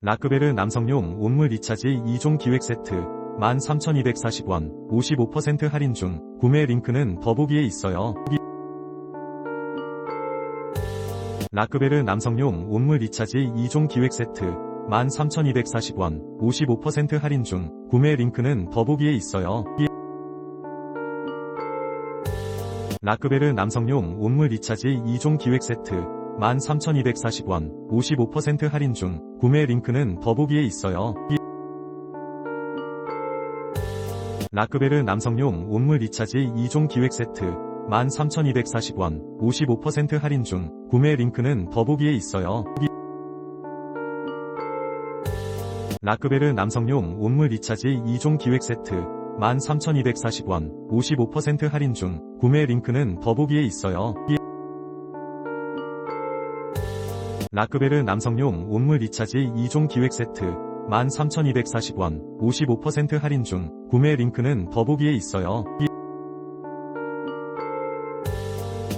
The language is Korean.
라크베르 남성용 온물 리차지 2종 기획 세트 13,240원 55% 할인 중 구매 링크는 더보기에 있어요. 라크베르 남성용 온물 리차지 2종 기획 세트 13,240원 55% 할인 중 구매 링크는 더보기에 있어요. 라크베르 남성용 온물 리차지 2종 기획 세트 13,240원 55% 할인 중 구매 링크는 더보기에 있어요. 라크베르 남성용 온물 리차지 2종 기획 세트 13,240원 55% 할인 중 구매 링크는 더보기에 있어요. 라크베르 남성용 온물 리차지 2종 기획 세트 13,240원 55% 할인 중 구매 링크는 더보기에 있어요. 라크베르 남성용 온물 리차지 2종 기획 세트 13,240원 55% 할인 중 구매 링크는 더보기에 있어요.